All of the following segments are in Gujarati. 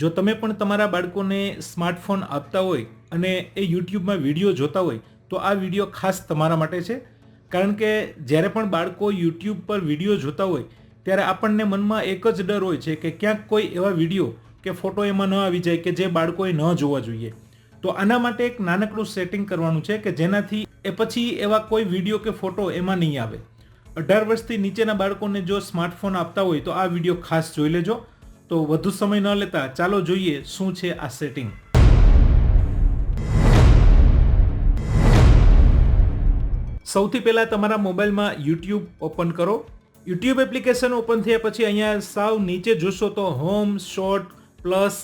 જો તમે પણ તમારા બાળકોને સ્માર્ટફોન આપતા હોય અને એ યુટ્યુબમાં વીડિયો જોતા હોય, તો આ વીડિયો ખાસ તમારા માટે છે. કારણ કે જ્યારે પણ બાળકો યુટ્યુબ પર વીડિયો જોતા હોય, ત્યારે આપણને મનમાં એક જ ડર હોય છે કે ક્યાંક કોઈ એવા વીડિયો કે ફોટો એમાં ન આવી જાય કે જે બાળકોએ ન જોવા જોઈએ. તો આના માટે એક નાનકડું સેટિંગ કરવાનું છે કે જેનાથી એ પછી એવા કોઈ વીડિયો કે ફોટો એમાં નહીં આવે. અઢાર વર્ષથી નીચેના બાળકોને જો સ્માર્ટફોન આપતા હોય, તો આ વીડિયો ખાસ જોઈ લેજો. તો વધુ સમય ન લેતા ચાલો જોઈએ શું છે આ સેટિંગ સૌથી પહેલાં તમારા મોબાઈલમાં યુટ્યુબ ઓપન કરો. યુટ્યુબ એપ્લિકેશન ઓપન થયા પછી અહીંયા સાવ નીચે જોશો તો હોમ શોર્ટ પ્લસ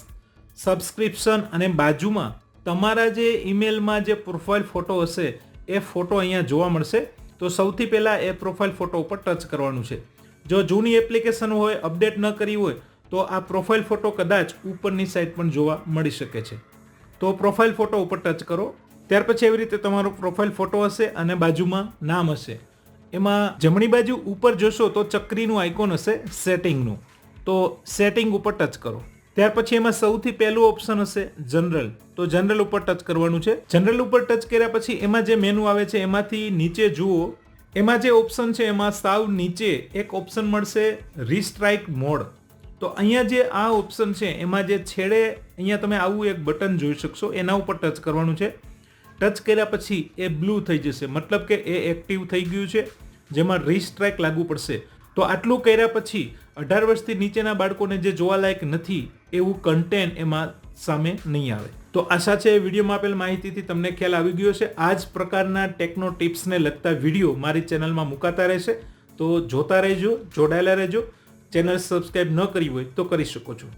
સબસ્ક્રિપ્શન અને બાજુમાં તમારા જે ઈમેલમાં જે પ્રોફાઇલ ફોટો હશે, એ ફોટો અહીંયા જોવા મળશે. તો સૌથી પહેલાં એ પ્રોફાઇલ ફોટો ઉપર ટચ કરવાનું છે. જો જૂની એપ્લિકેશન હોય અપડેટ ન કરી હોય તો આ પ્રોફાઇલ ફોટો કદાચ ઉપરની સાઈડ પણ જોવા મળી શકે છે. તો પ્રોફાઇલ ફોટો ઉપર ટચ કરો. ત્યાર પછી એવી રીતે તમારો પ્રોફાઇલ ફોટો હશે અને બાજુમાં નામ હશે. એમાં જમણી બાજુ ઉપર જોશો તો ચક્રીનું આઇકોન હશે સેટિંગનું તો સેટિંગ ઉપર ટચ કરો. ત્યાર પછી એમાં સૌથી પહેલું ઓપ્શન હશે જનરલ તો જનરલ ઉપર ટચ કરવાનું છે. જનરલ ઉપર ટચ કર્યા પછી એમાં જે મેનુ આવે છે એમાંથી નીચે જુઓ. એમાં જે ઓપ્શન છે એમાં સાવ નીચે એક ઓપ્શન મળશે રીસ્ટ્રાઇક મોડ તો અહીંયા જે આ ઓપ્શન છે, એમાં જે છેડે અહીંયા તમે આવું એક બટન જોઈ શકશો, એના ઉપર ટચ કરવાનું છે. ટચ કર્યા પછી એ બ્લુ થઈ જશે. મતલબ કે એ એક્ટિવ થઈ ગયું છે, જેમાં રીસ્ટ્રાઇક લાગુ પડશે. તો આટલું કર્યા પછી અઢાર વર્ષથી નીચેના બાળકોને જે જોવાલાયક નથી, એવું કન્ટેન્ટ એમાં સામે નહીં આવે. તો આશા છે વિડીયોમાં આપેલ માહિતીથી તમને ખ્યાલ આવી ગયો છે આ જ પ્રકારના ટેકનો ટિપ્સને લગતા વીડિયો મારી ચેનલમાં મુકાતા રહેશે. તો જોતા રહેજો, જોડાયેલા રહેજો. ચેનલ સબસ્ક્રાઈબ ન કરી હોય તો કરી શકો છો.